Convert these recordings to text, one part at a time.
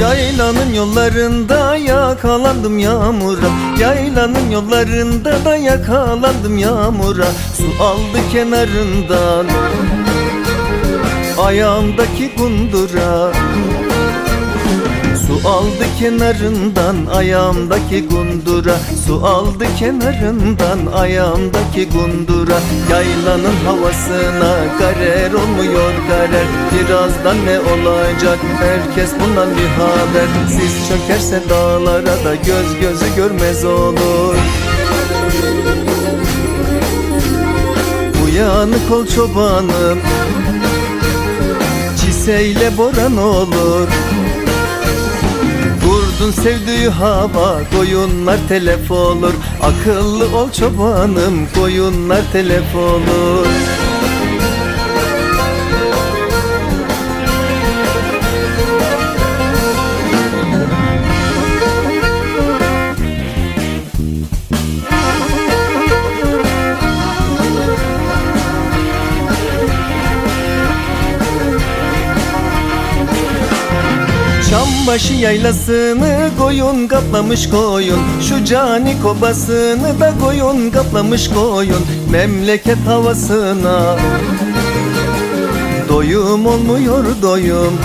Yaylanın yollarında yakalandım yağmura. Yaylanın yollarında da yakalandım yağmura. Su aldı kenarından Ayağımdaki kundura Su aldı kenarından ayağımdaki gundura. Su aldı kenarından ayağımdaki gundura. Yaylanın havasına garer olmuyor garer Birazdan ne olacak? Herkes bundan bir haber Sis çökerse dağlara da göz gözü görmez olur. Uyanık ol çobanım Çiseyle boran olur Kurdun sevdiği hava Koyunlar telef olur. Akıllı ol çobanım Koyunlar telef olur Çambaşı yaylasını koyun kaplamış koyun. Şu cani kobasını da koyun kaplamış koyun. Memleket havasına. Doyum olmuyor doyum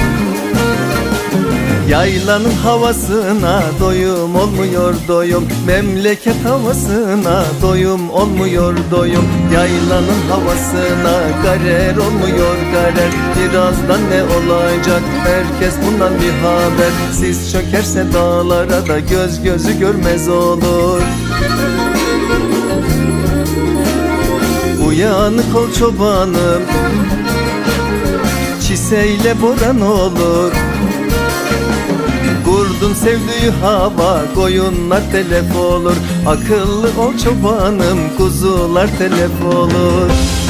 Yaylanın havasına doyum olmuyor doyum. Memleket havasına doyum olmuyor doyum. Yaylanın havasına garer olmuyor garer. Birazdan ne olacak? Herkes bundan bir haber. Sis çökerse dağlara da göz gözü görmez olur. Uyanık ol çobanım. Çiseyle boran olur Kurdun sevdiği hava Koyunlar telef olur. Akıllı ol çobanım Kuzular telef olur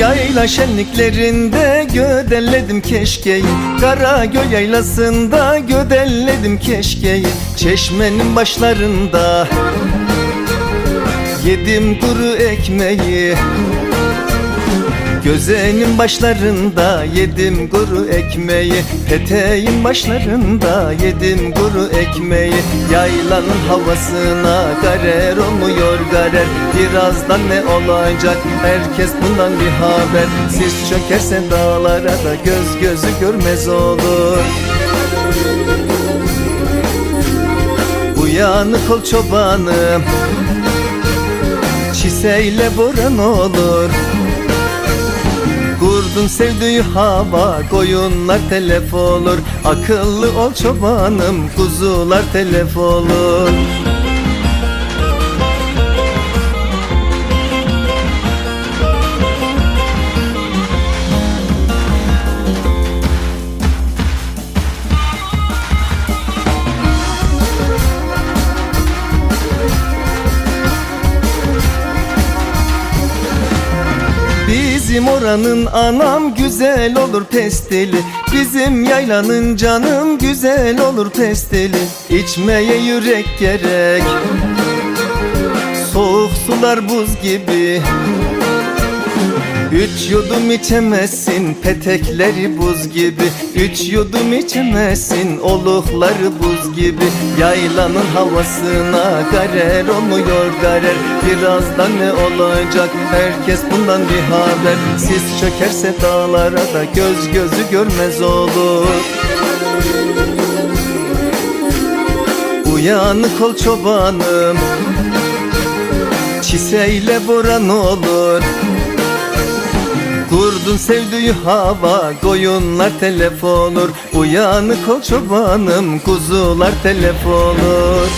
Yayla şenliklerinde gödelledim keşkeyi. Karagöl yaylasında gödelledim keşkeyi. Çeşmenin başlarında Yedim kuru ekmeği Gözenin başlarında yedim kuru ekmeği Peteğin başlarında yedim kuru ekmeği. Yaylanın havasına garer olmuyor garer Birazdan ne olacak? Herkes bundan bir haber. Sis çökerse dağlara da göz gözü görmez olur. Uyanık ol çobanım Çiseyle boran olur Kurdun sevdiği hava Koyunlar telef olur. Akıllı ol çobanım Kuzular telef olur Bizim oranın anam güzel olur pesteli. Bizim yaylanın canım güzel olur pesteli. İçmeye yürek gerek. Soğuk sular buz gibi Üç yudum içemezsin petekleri buz gibi. Üç yudum içemezsin olukları buz gibi. Yaylanın havasına garer olmuyor garer. Birazdan ne olacak? Herkes bundan bir haber. Sis çökerse dağlara da göz gözü görmez olur. Uyanık ol çobanım. Çiseyle boran olur Kurdun sevdiği hava Koyunlar telef olur. Uyanık ol çobanım Kuzular telef olur